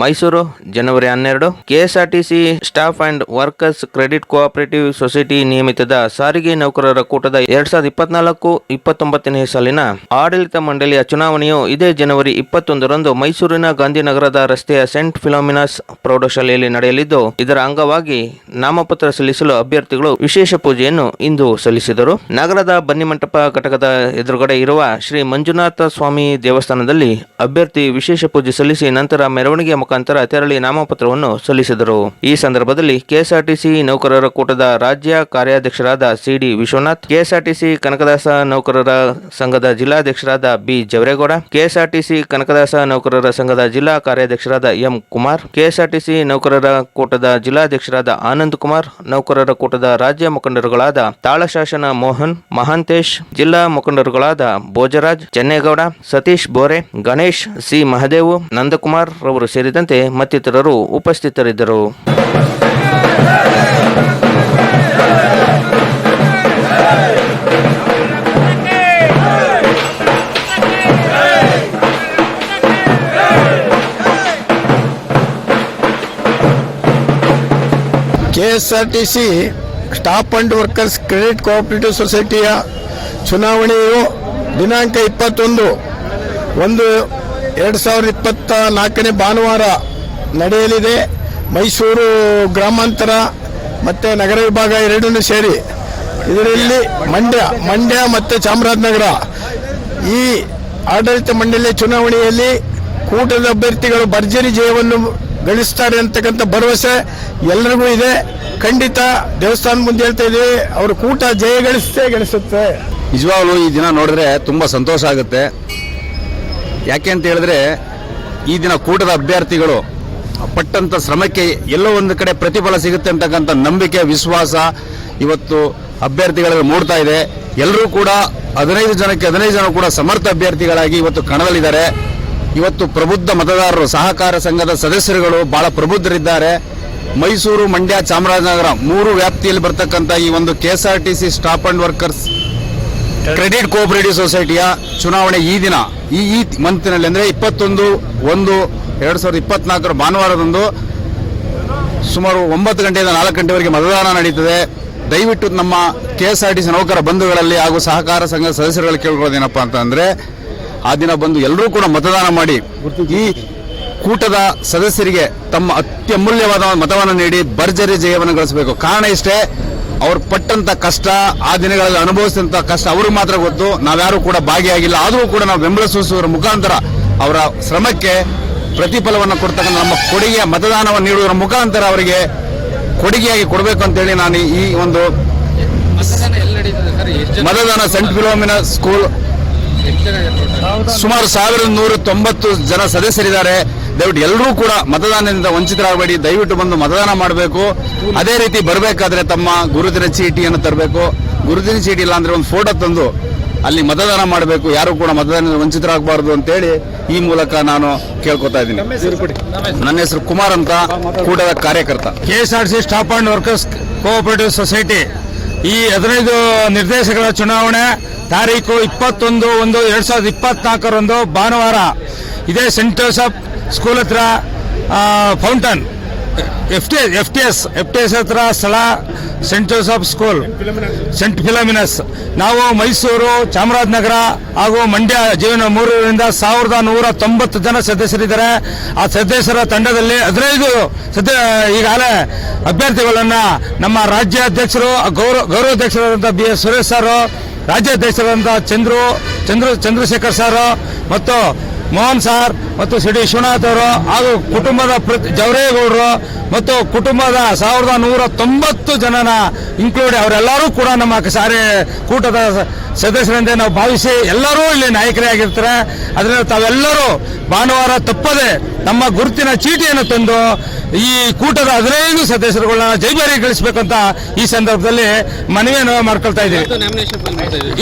ಮೈಸೂರು, ಜನವರಿ ಹನ್ನೆರಡು. KSRTC staff and workers credit cooperative society ನಿಯಮಿತದ ಸಾರಿಗೆ ನೌಕರರ ಕೂಟದ ಎರಡ್ ಸಾವಿರದ ಇಪ್ಪತ್ನಾಲ್ಕು ಇಪ್ಪತ್ತೊಂಬತ್ತನೇ ಸಾಲಿನ ಆಡಳಿತ ಮಂಡಳಿಯ ಚುನಾವಣೆಯು ಇದೇ ಜನವರಿ ಇಪ್ಪತ್ತೊಂದರಂದು ಮೈಸೂರಿನ ಗಾಂಧಿನಗರದ ರಸ್ತೆಯ ಸೆಂಟ್ ಫಿಲೋಮಿನಾಸ್ ಪ್ರೌಢಶಾಲೆಯಲ್ಲಿ ನಡೆಯಲಿದ್ದು, ಇದರ ಅಂಗವಾಗಿ ನಾಮಪತ್ರ ಸಲ್ಲಿಸಲು ಅಭ್ಯರ್ಥಿಗಳು ವಿಶೇಷ ಪೂಜೆಯನ್ನು ಇಂದು ಸಲ್ಲಿಸಿದರು. ನಗರದ ಬನ್ನಿಮಂಟಪ ಘಟಕದ ಎದುರುಗಡೆ ಇರುವ ಶ್ರೀ ಮಂಜುನಾಥ ಸ್ವಾಮಿ ದೇವಸ್ಥಾನದಲ್ಲಿ ಅಭ್ಯರ್ಥಿ ವಿಶೇಷ ಪೂಜೆ ಸಲ್ಲಿಸಿ ನಂತರ ಮೆರವಣಿಗೆ ಮುಖಾಂತರ ತೆರಳಿ ನಾಮಪತ್ರವನ್ನು ಸಲ್ಲಿಸಿದರು. ಈ ಸಂದರ್ಭದಲ್ಲಿ ಕೆಎಸ್ಆರ್ಟಿಸಿ ನೌಕರರ ಕೂಟದ ರಾಜ್ಯ ಕಾರ್ಯಾಧ್ಯಕ್ಷರಾದ C D Vishwanath, KSRTC Kanakadasa ನೌಕರರ ಸಂಘದ ಜಿಲ್ಲಾಧ್ಯಕ್ಷರಾದ ಬಿ ಜವರೇಗೌಡ, ಕೆಎಸ್ಆರ್ಟಿಸಿ ಕನಕದಾಸ ನೌಕರರ ಸಂಘದ ಜಿಲ್ಲಾ ಕಾರ್ಯಾಧ್ಯಕ್ಷರಾದ ಎಂ ಕುಮಾರ್, ಕೆಎಸ್ಆರ್ಟಿಸಿ ನೌಕರರ ಕೂಟದ ಜಿಲ್ಲಾಧ್ಯಕ್ಷರಾದ ಆನಂದ್ ಕುಮಾರ್, ನೌಕರರ ಕೂಟದ ರಾಜ್ಯ ಮುಖಂಡರುಗಳಾದ ತಾಳಶಾಸನ ಮೋಹನ್, ಮಹಾಂತೇಶ್, ಜಿಲ್ಲಾ ಮುಖಂಡರುಗಳಾದ ಭೋಜರಾಜ್, ಚೆನ್ನೇಗೌಡ, ಸತೀಶ್ ಬೋರೆ, ಗಣೇಶ್, ಸಿ ಮಹದೇವು, ನಂದಕುಮಾರ್ ರವರು ಸೇರಿದಂತೆ ಮತ್ತಿತರರು ಉಪಸ್ಥಿತರಿದ್ದರು. KSRTC staff and workers credit cooperative ಸೊಸೈಟಿಯ ಚುನಾವಣೆಯು ದಿನಾಂಕ ಇಪ್ಪತ್ತೊಂದು. ಒಂದು ಎರಡು ಸಾವಿರದ ಇಪ್ಪತ್ತ ನಾಲ್ಕನೇ ಭಾನುವಾರ ನಡೆಯಲಿದೆ. ಮೈಸೂರು ಗ್ರಾಮಾಂತರ ಮತ್ತು ನಗರ ವಿಭಾಗ ಎರಡನ್ನೂ ಸೇರಿ. ಇದರಲ್ಲಿ ಮಂಡ್ಯ ಮಂಡ್ಯ ಮತ್ತು ಚಾಮರಾಜನಗರ. ಈ ಆಡಳಿತ ಮಂಡಳಿಯ ಚುನಾವಣೆಯಲ್ಲಿ ಕೂಟದ ಅಭ್ಯರ್ಥಿಗಳು ಭರ್ಜರಿ ಜಯವನ್ನು ಗಳಿಸ್ತಾರೆ ಅಂತಕ್ಕಂಥ ಭರವಸೆ ಎಲ್ಲರಿಗೂ ಇದೆ. ಖಂಡಿತ ದೇವಸ್ಥಾನ ಮುಂದೆ ಹೇಳ್ತಾ ಇದ್ದೀವಿ, ಅವರು ಕೂಟ ಜಯ ಗಳಿಸುತ್ತೆ ಗಳಿಸುತ್ತೆ. ನಿಜವಾಗ್ಲೂ ಈ ದಿನ ನೋಡಿದ್ರೆ ತುಂಬ ಸಂತೋಷ ಆಗುತ್ತೆ. ಯಾಕೆ ಅಂತ ಹೇಳಿದ್ರೆ ಈ ದಿನ ಕೂಟದ ಅಭ್ಯರ್ಥಿಗಳು ಪಟ್ಟಂತ ಶ್ರಮಕ್ಕೆ ಎಲ್ಲೋ ಒಂದು ಕಡೆ ಪ್ರತಿಫಲ ಸಿಗುತ್ತೆ ಅಂತಕ್ಕಂಥ ನಂಬಿಕೆ, ವಿಶ್ವಾಸ ಇವತ್ತು ಅಭ್ಯರ್ಥಿಗಳಲ್ಲಿ ಮೂಡ್ತಾ ಇದೆ. ಎಲ್ಲರೂ ಕೂಡ ಹದಿನೈದು ಜನಕ್ಕೆ ಹದಿನೈದು ಜನ ಕೂಡ ಸಮರ್ಥ ಅಭ್ಯರ್ಥಿಗಳಾಗಿ ಇವತ್ತು ಕಣದಲ್ಲಿದ್ದಾರೆ. ಇವತ್ತು ಪ್ರಬುದ್ಧ ಮತದಾರರು, ಸಹಕಾರ ಸಂಘದ ಸದಸ್ಯರುಗಳು ಬಹಳ ಪ್ರಬುದ್ಧರಿದ್ದಾರೆ. ಮೈಸೂರು ಮಂಡ್ಯ ಚಾಮರಾಜನಗರ ಮೂರು ವ್ಯಾಪ್ತಿಯಲ್ಲಿ ಬರ್ತಕ್ಕಂಥ ಈ ಒಂದು KSRTC staff and workers credit cooperative ಸೊಸೈಟಿಯ ಚುನಾವಣೆ ಈ ದಿನ, ಈ ಈ ಮಂತ್ನಲ್ಲಿ ಅಂದ್ರೆ ಇಪ್ಪತ್ತೊಂದು, ಒಂದು, ಎರಡು ಸಾವಿರದ ಇಪ್ಪತ್ನಾಲ್ಕರ ಭಾನುವಾರದಂದು ಸುಮಾರು ಒಂಬತ್ತು ಗಂಟೆಯಿಂದ ನಾಲ್ಕು ಗಂಟೆವರೆಗೆ ಮತದಾನ ನಡೀತದೆ. ದಯವಿಟ್ಟು ನಮ್ಮ K S R T C ನೌಕರ ಬಂಧುಗಳಲ್ಲಿ ಹಾಗೂ ಸಹಕಾರ ಸಂಘ ಸದಸ್ಯರುಗಳಲ್ಲಿ ಕೇಳ್ಕೊಳ್ಳೋದೇನಪ್ಪ ಅಂತಂದರೆ, ಆ ದಿನ ಬಂದು ಎಲ್ಲರೂ ಕೂಡ ಮತದಾನ ಮಾಡಿ, ಈ ಕೂಟದ ಸದಸ್ಯರಿಗೆ ತಮ್ಮ ಅತ್ಯಮೂಲ್ಯವಾದ ಮತವನ್ನು ನೀಡಿ ಭರ್ಜರಿ ಜಯವನ್ನು ಗಳಿಸಬೇಕು. ಕಾರಣ ಇಷ್ಟೇ ಅವ್ರು ಪಟ್ಟಂತ ಕಷ್ಟ ಆ ದಿನಗಳಲ್ಲಿ ಅನುಭವಿಸಿದಂತ ಕಷ್ಟ ಅವ್ರಿಗೆ ಮಾತ್ರ ಗೊತ್ತು. ನಾವ್ಯಾರು ಕೂಡ ಭಾಗಿಯಾಗಿಲ್ಲ. ಆದರೂ ಕೂಡ ನಾವು ಬೆಂಬಲ ಸೂಚಿಸುವ ಮುಖಾಂತರ ಅವರ ಶ್ರಮಕ್ಕೆ ಪ್ರತಿಫಲವನ್ನು ಕೊಡ್ತಕ್ಕಂಥ ನಮ್ಮ ಕೊಡುಗೆ ಮತದಾನವನ್ನು ನೀಡುವುದರ ಮುಖಾಂತರ ಅವರಿಗೆ ಕೊಡುಗೆಯಾಗಿ ಕೊಡಬೇಕು ಅಂತೇಳಿ ನಾನು ಈ ಒಂದು ಮತದಾನ ಸೆಂಟ್ ಫಿಲೋಮಿನ ಸ್ಕೂಲ್ ಸುಮಾರು ಸಾವಿರದ ನೂರ ತೊಂಬತ್ತು ಜನ ಸದಸ್ಯರಿದ್ದಾರೆ. ದಯವಿಟ್ಟು ಎಲ್ಲರೂ ಕೂಡ ಮತದಾನದಿಂದ ವಂಚಿತರಾಗಬೇಡಿ. ದಯವಿಟ್ಟು ಬಂದು ಮತದಾನ ಮಾಡಬೇಕು. ಅದೇ ರೀತಿ ಬರಬೇಕಾದ್ರೆ ತಮ್ಮ ಗುರುತಿನ ಚೀಟಿಯನ್ನು ತರಬೇಕು. ಗುರುತಿನ ಚೀಟಿ ಇಲ್ಲ ಅಂದ್ರೆ ಒಂದು ಫೋಟೋ ತಂದು ಅಲ್ಲಿ ಮತದಾನ ಮಾಡಬೇಕು. ಯಾರು ಕೂಡ ಮತದಾನದಿಂದ ವಂಚಿತರಾಗಬಾರದು ಅಂತೇಳಿ ಈ ಮೂಲಕ ನಾನು ಕೇಳ್ಕೊತಾ ಇದ್ದೀನಿ. ನನ್ನ ಹೆಸರು ಕುಮಾರ್ ಅಂತ ಕೂಟದ ಕಾರ್ಯಕರ್ತ. KSRC S R C staff and workers cooperative society. ಈ ಹದಿನೈದು ನಿರ್ದೇಶಕರ ಚುನಾವಣೆ ತಾರೀಕು ಇಪ್ಪತ್ತೊಂದು ಒಂದು ಎರಡು ಸಾವಿರದ ಇಪ್ಪತ್ನಾಲ್ಕರಂದು ಭಾನುವಾರ. ಇದೇ ಸೆಂಟ್ ಜೋಸಫ್ ಸ್ಕೂಲ್ ಹತ್ರ fountain. F T F T S F T S ಹತ್ರ ಸ್ಥಳ Saint Joseph School Saint Philomena's ನಾವು ಮೈಸೂರು, ಚಾಮರಾಜನಗರ ಹಾಗೂ ಮಂಡ್ಯ ಜೀವನ ಮೂರರಿಂದ ಸಾವಿರದ ನೂರ ತೊಂಬತ್ತು ಜನ ಸದಸ್ಯರಿದ್ದಾರೆ. ಆ ಸದಸ್ಯರ ತಂಡದಲ್ಲಿ ಹದಿನೈದು ಸದ್ಯ ಈಗಾಗಲೇ ಅಭ್ಯರ್ಥಿಗಳನ್ನು ನಮ್ಮ ರಾಜ್ಯಾಧ್ಯಕ್ಷರು ಗೌರವ ಗೌರವಾಧ್ಯಕ್ಷರಾದಂಥ ಬಿ ಎಸ್ ಸುರೇಶ್ ಸರ್, ರಾಜ್ಯಾಧ್ಯಕ್ಷರಾದಂಥ ಚಂದ್ರು, ಚಂದ್ರ, ಚಂದ್ರಶೇಖರ್ ಸರ್ ಮತ್ತು ಮೋಹನ್ ಸಾರ್ ಮತ್ತು ಸಿ ಡಿ ವಿಶ್ವನಾಥ್ ಅವರು ಹಾಗೂ ಕುಟುಂಬದ ಪ್ರತಿ ಜವರೇಗೌಡರು ಮತ್ತು ಕುಟುಂಬದ ಸಾವಿರದ ನೂರ ತೊಂಬತ್ತು ಜನನ ಇನ್ಕ್ಲೂಡ್ ಅವರೆಲ್ಲರೂ ಕೂಡ ನಮ್ಮ ಸಾರಿ ಕೂಟದ ಸದಸ್ಯರಂತೆ ನಾವು ಭಾವಿಸಿ ಎಲ್ಲರೂ ಇಲ್ಲಿ ನಾಯಕರೇ ಆಗಿರ್ತಾರೆ. ಅದರಿಂದ ತಾವೆಲ್ಲರೂ ಭಾನುವಾರ ತಪ್ಪದೆ ನಮ್ಮ ಗುರುತಿನ ಚೀಟಿಯನ್ನು ತಂದು ಈ ಕೂಟದ ಹದಿನೈದು ಸದಸ್ಯರುಗಳನ್ನ ಜೈಬಾರಿಗೊಳಿಸಬೇಕಂತ ಈ ಸಂದರ್ಭದಲ್ಲಿ ಮನವಿಯನ್ನು ಮಾಡ್ಕೊಳ್ತಾ ಇದ್ದೀವಿ.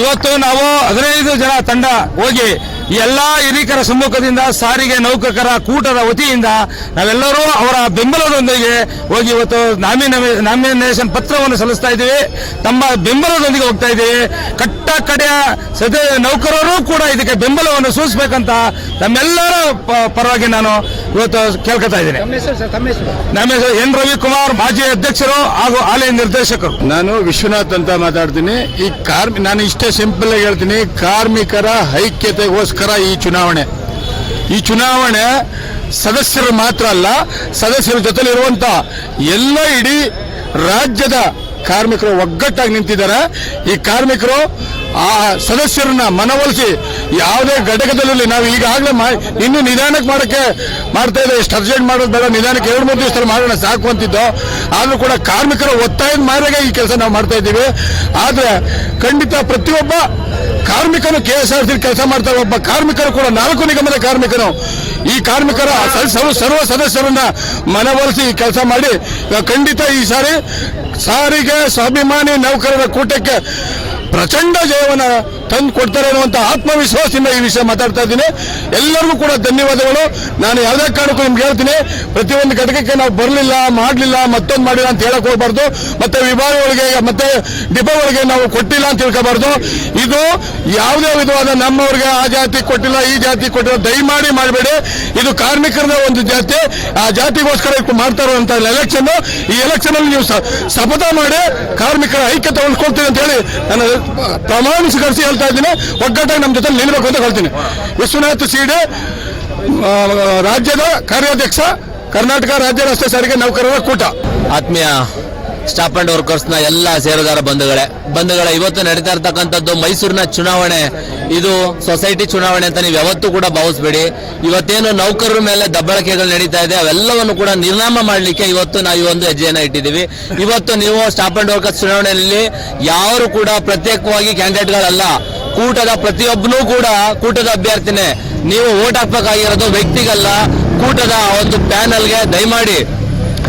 ಇವತ್ತು ನಾವು ಹದಿನೈದು ಜನ ತಂಡ ಹೋಗಿ ಎಲ್ಲಾ ಹಿರಿಕರ ಸಮ್ಮುಖದಿಂದ ಸಾರಿಗೆ ನೌಕಕರ ಕೂಟದ ವತಿಯಿಂದ ನಾವೆಲ್ಲರೂ ಅವರ ಬೆಂಬಲದೊಂದಿಗೆ ಹೋಗಿ ಇವತ್ತು ನಾಮಿನೇ ನಾಮಿನೇಷನ್ ಪತ್ರವನ್ನು ಸಲ್ಲಿಸ್ತಾ ಇದ್ದೀವಿ. ತಮ್ಮ ಬೆಂಬಲದೊಂದಿಗೆ ಹೋಗ್ತಾ ಇದ್ದೀವಿ. ಕಟ್ಟ ಕಡೆಯ ಸದ್ಯ ನೌಕರರು ಕೂಡ ಇದಕ್ಕೆ ಬೆಂಬಲವನ್ನು ಸೂಚಿಸಬೇಕಂತ ತಮ್ಮೆಲ್ಲರ ಪ- ಪರವಾಗಿ ನಾನು ಇವತ್ತು ಕೇಳ್ಕೊತಾ ಇದ್ದೀನಿ. ನಮ್ಮ ಹೆಸರು ಎನ್. ರವಿಕುಮಾರ್ ಮಾಜಿ ಅಧ್ಯಕ್ಷರು ಹಾಗೂ ಆಲಯ ನಿರ್ದೇಶಕರು. ನಾನು ವಿಶ್ವನಾಥ್ ಅಂತ ಮಾತಾಡ್ತೀನಿ. ಈ ಕಾರ್ಮಿ ನಾನು ಇಷ್ಟೇ ಸಿಂಪಲ್ ಆಗಿ ಹೇಳ್ತೀನಿ. ಕಾರ್ಮಿಕರ ಐಕ್ಯತೆಗೋಸ್ಕರ ಈ ಚುನಾವಣೆ. ಈ ಚುನಾವಣೆ ಸದಸ್ಯರು ಮಾತ್ರ ಅಲ್ಲ, ಸದಸ್ಯರ ಜೊತೆಲಿರುವಂತ ಎಲ್ಲ ಇಡೀ ರಾಜ್ಯದ ಕಾರ್ಮಿಕರು ಒಗ್ಗಟ್ಟಾಗಿ ನಿಂತಿದ್ದಾರೆ. ಈ ಕಾರ್ಮಿಕರು ಆ ಸದಸ್ಯರನ್ನ ಮನವೊಲಿಸಿ ಯಾವುದೇ ಘಟಕದಲ್ಲಿ ನಾವು ಈಗಾಗಲೇ ಇನ್ನು ನಿಧಾನಕ್ಕೆ ಮಾಡಕ್ಕೆ ಮಾಡ್ತಾ ಇದ್ದೇವೆ. ಎಷ್ಟು ಅರ್ಜೆಂಟ್ ಮಾಡೋದು ಬೇಡ, ನಿಧಾನಕ್ಕೆ ಎರಡು ಮೂರು ದಿವಸದಲ್ಲಿ ಮಾಡೋಣ, ಸಾಕು ಅಂತಿದ್ದು. ಆದ್ರೂ ಕೂಡ ಕಾರ್ಮಿಕರ ಒತ್ತಾಯದ ಮೇರೆಗೆ ಈ ಕೆಲಸ ನಾವು ಮಾಡ್ತಾ ಇದ್ದೀವಿ. ಆದ್ರೆ ಖಂಡಿತ ಪ್ರತಿಯೊಬ್ಬ ಕಾರ್ಮಿಕನು ಕೆ ಎಸ್ ಆರ್ ಸಿ ಕೆಲಸ ಮಾಡ್ತಾರೆ ಒಬ್ಬ ಕಾರ್ಮಿಕರು ಕೂಡ ನಾಲ್ಕು ನಿಗಮದ ಕಾರ್ಮಿಕರು. ಈ ಕಾರ್ಮಿಕರ ಸರ್ವ ಸದಸ್ಯರನ್ನ ಮನವೊಲಿಸಿ ಕೆಲಸ ಮಾಡಿ, ಖಂಡಿತ ಈ ಸಾರಿ ಸಾರಿಗೆ ಸ್ವಾಭಿಮಾನಿ ನೌಕರರ ಕೂಟಕ್ಕೆ ಪ್ರಚಂಡ ಜಯವನ್ನು ತಂದು ಕೊಡ್ತಾರೆ ಅನ್ನುವಂತ ಆತ್ಮವಿಶ್ವಾಸದಿಂದ ಈ ವಿಷಯ ಮಾತಾಡ್ತಾ ಇದ್ದೀನಿ. ಎಲ್ಲರಿಗೂ ಕೂಡ ಧನ್ಯವಾದಗಳು. ನಾನು ಯಾವುದೇ ಕಾರಣಕ್ಕೂ ನಿಮ್ಗೆ ಹೇಳ್ತೀನಿ, ಪ್ರತಿಯೊಂದು ಘಟಕಕ್ಕೆ ನಾವು ಬರಲಿಲ್ಲ, ಮಾಡಲಿಲ್ಲ, ಮತ್ತೊಂದು ಮಾಡಿಲ್ಲ ಅಂತ ಹೇಳಕ್ ಹೋಗ್ಬಾರ್ದು. ಮತ್ತೆ ವಿಭಾಗಗಳಿಗೆ, ಮತ್ತೆ ಡಿಪೋಗಳಿಗೆ ನಾವು ಕೊಟ್ಟಿಲ್ಲ ಅಂತ ತಿಳ್ಕೋಬಾರ್ದು. ಇದು ಯಾವುದೇ ವಿಧವಾದ ನಮ್ಮವ್ರಿಗೆ ಆ ಜಾತಿ ಕೊಟ್ಟಿಲ್ಲ, ಈ ಜಾತಿ ಕೊಟ್ಟಿಲ್ಲ, ದಯಮಾಡಿ ಮಾಡಬೇಡಿ. ಇದು ಕಾರ್ಮಿಕರ ಒಂದು ಜಾತಿ. ಆ ಜಾತಿಗೋಸ್ಕರ ಮಾಡ್ತಾ ಇರುವಂತ ಎಲೆಕ್ಷನ್ ಈ ಎಲೆಕ್ಷನ್ ಅಲ್ಲಿ ನೀವು ಶಪಥ ಮಾಡಿ ಕಾರ್ಮಿಕರ ಐಕ್ಯತೆ ಉಳಿಸ್ಕೊಳ್ತೀನಿ ಅಂತ ಹೇಳಿ ನಾನು ಪ್ರಮಾಣಿಸಿಕರಿಸಿ ಹೇಳ್ತಾ ಇದ್ದೀನಿ, ಒಗ್ಗಟ್ಟಾಗಿ ನಮ್ಮ ಜೊತೆ ನಿಲ್ಬೇಕು ಅಂತ ಹೇಳ್ತೀನಿ. ವಿಶ್ವನಾಥ್ ಸೀಡೆ ರಾಜ್ಯದ ಕಾರ್ಯಾಧ್ಯಕ್ಷ, ಕರ್ನಾಟಕ ರಾಜ್ಯ ರಸ್ತೆ ಸಾರಿಗೆ ನೌಕರರ ಕೂಟ. ಆತ್ಮೀಯ ಸ್ಟಾಫ್ ಅಂಡ್ ವರ್ಕರ್ಸ್ನ ಎಲ್ಲ ಸೇರುದಾರ ಬಂಧುಗಳೇ. ಬಂಧುಗಳೇ, ಇವತ್ತು ನಡೀತಾ ಇರ್ತಕ್ಕಂಥದ್ದು ಮೈಸೂರಿನ ಚುನಾವಣೆ. ಇದು ಸೊಸೈಟಿ ಚುನಾವಣೆ ಅಂತ ನೀವು ಯಾವತ್ತೂ ಕೂಡ ಭಾವಿಸ್ಬೇಡಿ. ಇವತ್ತೇನು ನೌಕರರ ಮೇಲೆ ದಬ್ಬಳಕೆಗಳು ನಡೀತಾ ಇದೆ, ಅವೆಲ್ಲವನ್ನು ಕೂಡ ನಿರ್ನಾಮ ಮಾಡಲಿಕ್ಕೆ ಇವತ್ತು ನಾವು ಒಂದು ಹೆಜ್ಜೆಯನ್ನು ಇಟ್ಟಿದ್ದೀವಿ. ಇವತ್ತು ನೀವು ಸ್ಟಾಫ್ ಅಂಡ್ ವರ್ಕರ್ಸ್ ಚುನಾವಣೆಯಲ್ಲಿ ಯಾರು ಕೂಡ ಪ್ರತ್ಯೇಕವಾಗಿ ಕ್ಯಾಂಡಿಡೇಟ್ಗಳಲ್ಲ. ಕೂಟದ ಪ್ರತಿಯೊಬ್ಬನೂ ಕೂಡ ಕೂಟದ ಅಭ್ಯರ್ಥಿನೇ. ನೀವು ಓಟ್ ಹಾಕ್ಬೇಕಾಗಿರೋದು ವ್ಯಕ್ತಿಗಲ್ಲ, ಕೂಟದ ಒಂದು ಪ್ಯಾನಲ್ಗೆ ದಯಮಾಡಿ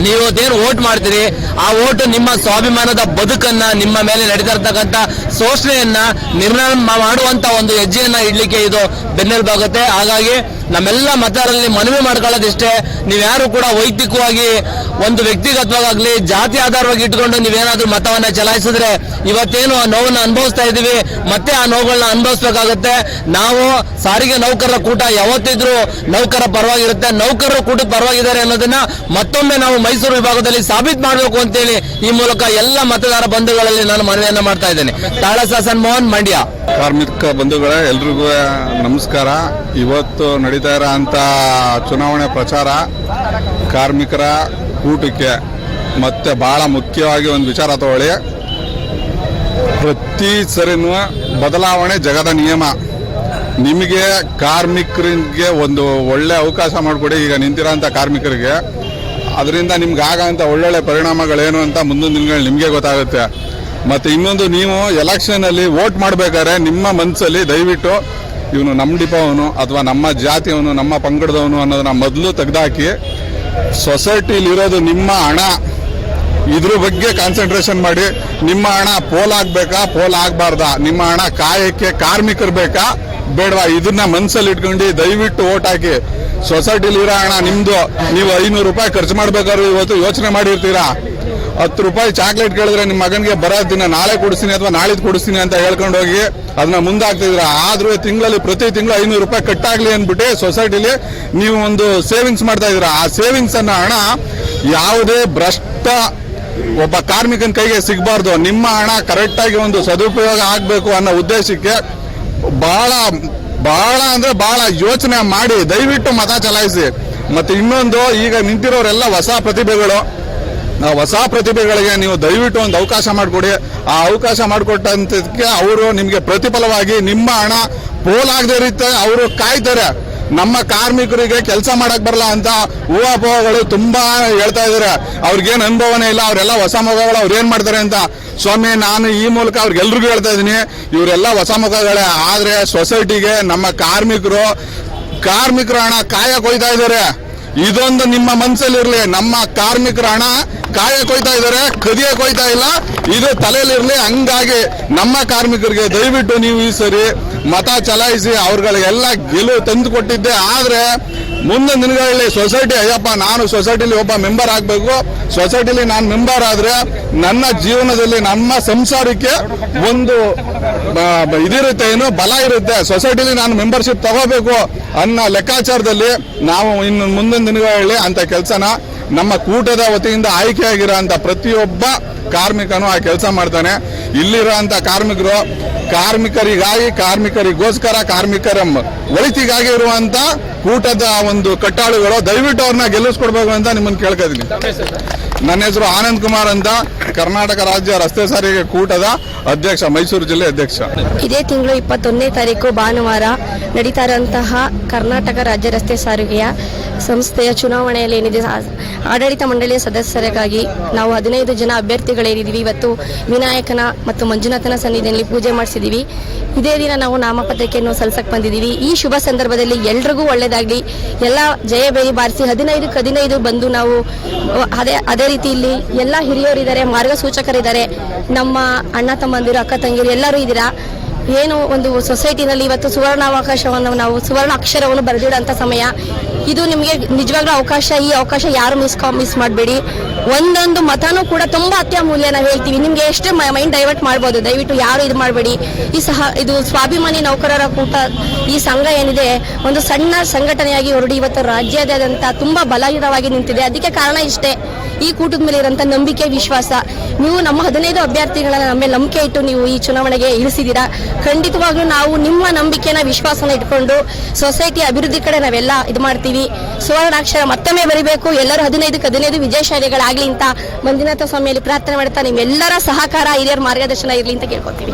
ನೀವು ಅದೇನು ವೋಟ್ ಮಾಡ್ತೀರಿ? ಆ ವೋಟ್ ನಿಮ್ಮ ಸ್ವಾಭಿಮಾನದ ಬದುಕನ್ನ, ನಿಮ್ಮ ಮೇಲೆ ನಡೀತಾ ಇರ್ತಕ್ಕಂಥ ಶೋಷಣೆಯನ್ನ ನಿರ್ಣಯ ಮಾಡುವಂತ ಒಂದು ಹೆಜ್ಜೆಯನ್ನ ಇಡ್ಲಿಕ್ಕೆ ಇದು ಬೆನ್ನೆಲುಬಾಗುತ್ತೆ. ಹಾಗಾಗಿ ನಮ್ಮೆಲ್ಲ ಮತದಾರರಲ್ಲಿ ಮನವಿ ಮಾಡ್ಕೊಳ್ಳೋದಿಷ್ಟೇ. ನೀವ್ಯಾರು ಕೂಡ ವೈಯಕ್ತಿಕವಾಗಿ ಒಂದು ವ್ಯಕ್ತಿಗತವಾಗಲಿ ಜಾತಿ ಆಧಾರವಾಗಿ ಇಟ್ಕೊಂಡು ನೀವೇನಾದ್ರೂ ಮತವನ್ನ ಚಲಾಯಿಸಿದ್ರೆ ಇವತ್ತೇನು ಆ ನೋವನ್ನ ಅನುಭವಿಸ್ತಾ ಇದೀವಿ ಮತ್ತೆ ಆ ನೋವುಗಳನ್ನ ಅನುಭವಿಸ್ಬೇಕಾಗುತ್ತೆ. ನಾವು ಸಾರಿಗೆ ನೌಕರರ ಕೂಟ ಯಾವತ್ತಿದ್ರೂ ನೌಕರ ಪರವಾಗಿರುತ್ತೆ. ನೌಕರರು ಕೂಟ ಪರವಾಗಿದ್ದಾರೆ ಅನ್ನೋದನ್ನ ಮತ್ತೊಮ್ಮೆ ನಾವು ಮೈಸೂರು ವಿಭಾಗದಲ್ಲಿ ಸಾಬೀತು ಮಾಡಬೇಕು ಅಂತೇಳಿ ಈ ಮೂಲಕ ಎಲ್ಲ ಮತದಾರ ಬಂಧುಗಳಲ್ಲಿ ನಾನು ಮನವಿಯನ್ನ ಮಾಡ್ತಾ ಇದ್ದೇನೆ. ತಾಳಸಾಸನ್ ಮೋಹನ್ ಮಂಡ್ಯ. ಕಾರ್ಮಿಕ ಬಂಧುಗಳ ಎಲ್ರಿಗೂ ನಮಸ್ಕಾರ. ಇವತ್ತು ನಡೀತಾ ಇರೋ ಅಂತ ಚುನಾವಣೆ ಪ್ರಚಾರ ಕಾರ್ಮಿಕರ ಕೂಟಕ್ಕೆ ಮತ್ತೆ ಬಹಳ ಮುಖ್ಯವಾಗಿ ಒಂದು ವಿಚಾರ ತಗೊಳ್ಳಿ. ಪ್ರತಿ ಸರಿನೂ ಬದಲಾವಣೆ ಜಗದ ನಿಯಮ. ನಿಮಗೆ ಕಾರ್ಮಿಕರಿಗೆ ಒಂದು ಒಳ್ಳೆ ಅವಕಾಶ ಮಾಡಿಕೊಡಿ, ಈಗ ನಿಂತಿರೋಂಥ ಕಾರ್ಮಿಕರಿಗೆ. ಅದರಿಂದ ನಿಮ್ಗೆ ಆಗಂತ ಒಳ್ಳೊಳ್ಳೆ ಪರಿಣಾಮಗಳೇನು ಅಂತ ಮುಂದಿನ ದಿನಗಳು ನಿಮಗೆ ಗೊತ್ತಾಗುತ್ತೆ. ಮತ್ತು ಇನ್ನೊಂದು, ನೀವು ಎಲೆಕ್ಷನಲ್ಲಿ ವೋಟ್ ಮಾಡಬೇಕಾದ್ರೆ ನಿಮ್ಮ ಮನಸ್ಸಲ್ಲಿ ದಯವಿಟ್ಟು ಇವನು ನಮ್ಮ ಡಿಪವನು ಅಥವಾ ನಮ್ಮ ಜಾತಿಯವನು, ನಮ್ಮ ಪಂಗಡದವನು ಅನ್ನೋದನ್ನ ಮೊದಲು ತೆಗೆದುಹಾಕಿ ಸೊಸೈಟಿಲಿರೋದು ನಿಮ್ಮ ಹಣ. ಇದ್ರ ಬಗ್ಗೆ ಕಾನ್ಸಂಟ್ರೇಷನ್ ಮಾಡಿ. ನಿಮ್ಮ ಹಣ ಪೋಲ್ ಆಗ್ಬೇಕಾ? ಪೋಲ್ ಆಗ್ಬಾರ್ದಾ? ನಿಮ್ಮ ಹಣ ಕಾಯಕ್ಕೆ ಕಾರ್ಮಿಕರು ಬೇಕಾ? ಬೇಡವಾ? ಇದನ್ನ ಮನ್ಸಲ್ಲಿ ಇಟ್ಕೊಂಡು ದಯವಿಟ್ಟು ಓಟ್ ಹಾಕಿ. ಸೊಸೈಟಿಲಿ ಇರೋ ಹಣ ನಿಮ್ದು. ನೀವು ಐನೂರು ರೂಪಾಯಿ ಖರ್ಚು ಮಾಡ್ಬೇಕಾದ್ರೆ ಇವತ್ತು ಯೋಚನೆ ಮಾಡಿರ್ತೀರಾ? ಹತ್ತು ರೂಪಾಯಿ ಚಾಕ್ಲೇಟ್ ಕೇಳಿದ್ರೆ ನಿಮ್ಮ ಮಗನಿಗೆ ಬರೋ ದಿನ ನಾಳೆ ಕೊಡಿಸ್ತೀನಿ ಅಥವಾ ನಾಳಿದ್ ಕೊಡಿಸ್ತೀನಿ ಅಂತ ಹೇಳ್ಕೊಂಡು ಹೋಗಿ ಅದನ್ನ ಮುಂದಾಗ್ತಿದ್ರ ಆದ್ರೂ ತಿಂಗಳಲ್ಲಿ ಪ್ರತಿ ತಿಂಗಳು ಐನೂರು ರೂಪಾಯಿ ಕಟ್ಟಾಗ್ಲಿ ಅಂದ್ಬಿಟ್ಟು ಸೊಸೈಟಿಲಿ ನೀವು ಒಂದು ಸೇವಿಂಗ್ಸ್ ಮಾಡ್ತಾ ಇದ್ರ ಆ ಸೇವಿಂಗ್ಸ್ ಅನ್ನ ಹಣ ಯಾವುದೇ ಭ್ರಷ್ಟ ಒಬ್ಬ ಕಾರ್ಮಿಕನ ಕೈಗೆ ಸಿಗಬಾರ್ದು. ನಿಮ್ಮ ಹಣ ಕರೆಕ್ಟ್ ಆಗಿ ಒಂದು ಸದುಪಯೋಗ ಆಗಬೇಕು ಅನ್ನೋ ಉದ್ದೇಶಕ್ಕೆ ಬಹಳ ಬಹಳ ಅಂದ್ರೆ ಬಹಳ ಯೋಚನೆ ಮಾಡಿ ದಯವಿಟ್ಟು ಮತ ಚಲಾಯಿಸಿ. ಮತ್ತೆ ಇನ್ನೊಂದು, ಈಗ ನಿಂತಿರೋರೆಲ್ಲ ಹೊಸ ಪ್ರತಿಭೆಗಳು. ಹೊಸ ಪ್ರತಿಭೆಗಳಿಗೆ ನೀವು ದಯವಿಟ್ಟು ಒಂದು ಅವಕಾಶ ಮಾಡಿಕೊಡಿ. ಆ ಅವಕಾಶ ಮಾಡಿಕೊಟ್ಟಂತಕ್ಕೆ ಅವರು ನಿಮಗೆ ಪ್ರತಿಫಲವಾಗಿ ನಿಮ್ಮ ಹಣ ಪೋಲಾಗದೇ ಇರುತ್ತೆ, ಅವರು ಕಾಯ್ತಾರೆ. ನಮ್ಮ ಕಾರ್ಮಿಕರಿಗೆ ಕೆಲಸ ಮಾಡಕ್ ಬರಲ್ಲ ಅಂತ ಊಹಾಪೋಹಗಳು ತುಂಬಾ ಹೇಳ್ತಾ ಇದಾರೆ ಅವ್ರಿಗೇನು ಅನುಭವನೆ ಇಲ್ಲ, ಅವರೆಲ್ಲ ಹೊಸ ಮುಖಗಳು, ಅವ್ರು ಏನ್ ಮಾಡ್ತಾರೆ ಅಂತ. ಸ್ವಾಮಿ, ನಾನು ಈ ಮೂಲಕ ಅವ್ರಿಗೆಲ್ರಿಗೂ ಹೇಳ್ತಾ ಇದ್ದೀನಿ, ಇವರೆಲ್ಲ ಹೊಸ ಮುಖಗಳೇ. ಆದ್ರೆ ಸೊಸೈಟಿಗೆ ನಮ್ಮ ಕಾರ್ಮಿಕರು, ಕಾರ್ಮಿಕರ ಹಣ ಕಾಯಕ್ ಹೋಯ್ತಾ ಇದ್ದಾರೆ. ಇದೊಂದು ನಿಮ್ಮ ಮನಸ್ಸಲ್ಲಿರ್ಲಿ ನಮ್ಮ ಕಾರ್ಮಿಕರ ಹಣ ಕಾಯ ಕೊಯ್ತಾ ಇದ್ದಾರೆ ಕದಿಯ ಕೊಯ್ತಾ ಇಲ್ಲ. ಇದು ತಲೆಯಲ್ಲಿರಲಿ, ಹಂಗಾಗಿ ನಮ್ಮ ಕಾರ್ಮಿಕರಿಗೆ ದಯವಿಟ್ಟು ನೀವು ಈ ಸರಿ ಮತ ಚಲಾಯಿಸಿ ಅವ್ರಗಳಿಗೆಲ್ಲ ಗೆಲುವು ತಂದು ಕೊಟ್ಟಿದ್ದೆ ಆದ್ರೆ ಮುಂದೆ ದಿನಗಳಲ್ಲಿ ಸೊಸೈಟಿ ಅಯ್ಯಪ್ಪ, ನಾನು ಸೊಸೈಟಿಲಿ ಒಬ್ಬ ಮೆಂಬರ್ ಆಗಬೇಕು. ಸೊಸೈಟಿಲಿ ನಾನು ಮೆಂಬರ್ ಆದ್ರೆ ನನ್ನ ಜೀವನದಲ್ಲಿ ನಮ್ಮ ಸಂಸಾರಕ್ಕೆ ಒಂದು ಇದಿರುತ್ತೆ, ಏನು ಬಲ ಇರುತ್ತೆ. ಸೊಸೈಟಿಲಿ ನಾನು ಮೆಂಬರ್ಶಿಪ್ ತಗೋಬೇಕು ಅನ್ನೋ ಲೆಕ್ಕಾಚಾರದಲ್ಲಿ ನಾವು ಇನ್ನು ಮುಂದಿನ ದಿನಗಳಲ್ಲಿ ಅಂತ ಕೆಲಸನ ನಮ್ಮ ಕೂಟದ ವತಿಯಿಂದ ಆಯ್ಕೆಯಾಗಿರೋ ಪ್ರತಿಯೊಬ್ಬ ಕಾರ್ಮಿಕನು ಆ ಕೆಲಸ ಮಾಡ್ತಾನೆ. ಇಲ್ಲಿರೋ ಅಂತ ಕಾರ್ಮಿಕರು, ಕಾರ್ಮಿಕರಿಗಾಗಿ, ಕಾರ್ಮಿಕರಿಗೋಸ್ಕರ, ಕಾರ್ಮಿಕರ ಒಳಿತಿಗಾಗಿ ಇರುವಂತ ಕೂಟದ ಒಂದು ಕಟ್ಟಾಳುಗಳು, ದಯವಿಟ್ಟು ಅವ್ರನ್ನ ಗೆಲ್ಲಿಸ್ಕೊಡ್ಬೇಕು ಅಂತ ನಿಮ್ಮನ್ನು ಕೇಳ್ಕೊತೀನಿ ನನ್ನ ಹೆಸರು ಆನಂದ್ ಕುಮಾರ್ ಅಂತ ಕರ್ನಾಟಕ ರಾಜ್ಯ ರಸ್ತೆ ಸಾರಿಗೆ ಕೂಟದ ಅಧ್ಯಕ್ಷ, ಮೈಸೂರು ಜಿಲ್ಲೆ ಅಧ್ಯಕ್ಷ. ಇದೇ ತಿಂಗಳು ಇಪ್ಪತ್ತೊಂದನೇ ತಾರೀಕು ಭಾನುವಾರ ನಡೀತಾ ಇರುವಂತಹ ಕರ್ನಾಟಕ ರಾಜ್ಯ ರಸ್ತೆ ಸಾರಿಗೆಯ ಸಂಸ್ಥೆಯ ಚುನಾವಣೆಯಲ್ಲಿ ಏನಿದೆ ಆಡಳಿತ ಮಂಡಳಿಯ ಸದಸ್ಯರಿಗಾಗಿ ನಾವು ಹದಿನೈದು ಜನ ಅಭ್ಯರ್ಥಿಗಳೇನಿದ್ದೀವಿ ಇವತ್ತು ವಿನಾಯಕನ ಮತ್ತು ಮಂಜುನಾಥನ ಸನ್ನಿಧಿಯಲ್ಲಿ ಪೂಜೆ ಮಾಡಿಸಿದ್ದೀವಿ. ಇದೇ ದಿನ ನಾವು ನಾಮಪತ್ರಿಕೆಯನ್ನು ಸಲ್ಲಿಸಕ್ಕೆ ಬಂದಿದ್ದೀವಿ. ಈ ಶುಭ ಸಂದರ್ಭದಲ್ಲಿ ಎಲ್ರಿಗೂ ಒಳ್ಳೆಯದಾಗಲಿ. ಎಲ್ಲ ಜಯ ಬೇರಿ ಬಾರಿಸಿ ಹದಿನೈದಕ್ಕೆ ಹದಿನೈದು ಬಂದು ನಾವು ಅದೇ ಅದೇ ರೀತಿ ಇಲ್ಲಿ ಎಲ್ಲ ಹಿರಿಯರಿದ್ದಾರೆ ಮಾರ್ಗಸೂಚಕರಿದ್ದಾರೆ. ನಮ್ಮ ಅಣ್ಣ ತಮ್ಮಂದಿರು, ಅಕ್ಕ ತಂಗಿರು ಎಲ್ಲರೂ ಇದ್ದೀರಾ? ಏನು ಒಂದು ಸೊಸೈಟಿನಲ್ಲಿ ಇವತ್ತು ಸುವರ್ಣಾವಕಾಶವನ್ನು ನಾವು, ಸುವರ್ಣ ಅಕ್ಷರವನ್ನು ಬರೆದಿಡೋಂಥ ಸಮಯ. ಇದು ನಿಮಗೆ ನಿಜವಾಗ್ಲೂ ಅವಕಾಶ, ಈ ಅವಕಾಶ ಯಾರು ಮಿಸ್ ಮಿಸ್ ಮಾಡಬೇಡಿ. ಒಂದೊಂದು ಮತನೂ ಕೂಡ ತುಂಬಾ ಅತ್ಯಮೂಲ್ಯ ನಾವು ಹೇಳ್ತೀವಿ. ನಿಮ್ಗೆ ಎಷ್ಟೇ ಮೈಂಡ್ ಡೈವರ್ಟ್ ಮಾಡ್ಬೋದು? ದಯವಿಟ್ಟು ಯಾರು ಇದು ಮಾಡಬೇಡಿ. ಈ ಸಹ ಇದು ಸ್ವಾಭಿಮಾನಿ ನೌಕರರ ಕೂಟ ಈ ಸಂಘ ಏನಿದೆ, ಒಂದು ಸಣ್ಣ ಸಂಘಟನೆಯಾಗಿ ಹೊರಡಿ ಇವತ್ತು ರಾಜ್ಯಾದ್ಯಂತ ತುಂಬಾ ಬಲಯುತವಾಗಿ ನಿಂತಿದೆ. ಅದಕ್ಕೆ ಕಾರಣ ಇಷ್ಟೇ, ಈ ಕೂಟದ ಮೇಲೆ ಇರೋಂಥ ನಂಬಿಕೆ, ವಿಶ್ವಾಸ. ನೀವು ನಮ್ಮ ಹದಿನೈದು ಅಭ್ಯರ್ಥಿಗಳನ್ನ ನಮ್ಮ ನಂಬಿಕೆ ಇಟ್ಟು ನೀವು ಈ ಚುನಾವಣೆಗೆ ಇಳಿಸಿದ್ದೀರಾ ಖಂಡಿತವಾಗ್ಲೂ ನಾವು ನಿಮ್ಮ ನಂಬಿಕೆನ, ವಿಶ್ವಾಸನ ಇಟ್ಕೊಂಡು ಸೊಸೈಟಿ ಅಭಿವೃದ್ಧಿ ಕಡೆ ನಾವೆಲ್ಲ ಇದು ಮಾಡ್ತೀವಿ. ಸುವರ್ಣಾಕ್ಷರ ಮತ್ತೊಮ್ಮೆ ಬರೀಬೇಕು. ಎಲ್ಲರೂ ಹದಿನೈದಕ್ಕೆ ಹದಿನೈದು ವಿಜಯಶಾಲಿಗಳಾಗ್ಲಿ ಅಂತ ಮಂಜುನಾಥ ಸ್ವಾಮಿಯಲ್ಲಿ ಪ್ರಾರ್ಥನೆ ಮಾಡ್ತಾ ನಿಮ್ಮೆಲ್ಲರ ಸಹಕಾರ ಹಿರಿಯರ ಮಾರ್ಗದರ್ಶನ ಇರಲಿ ಅಂತ ಕೇಳ್ಕೊತೀವಿ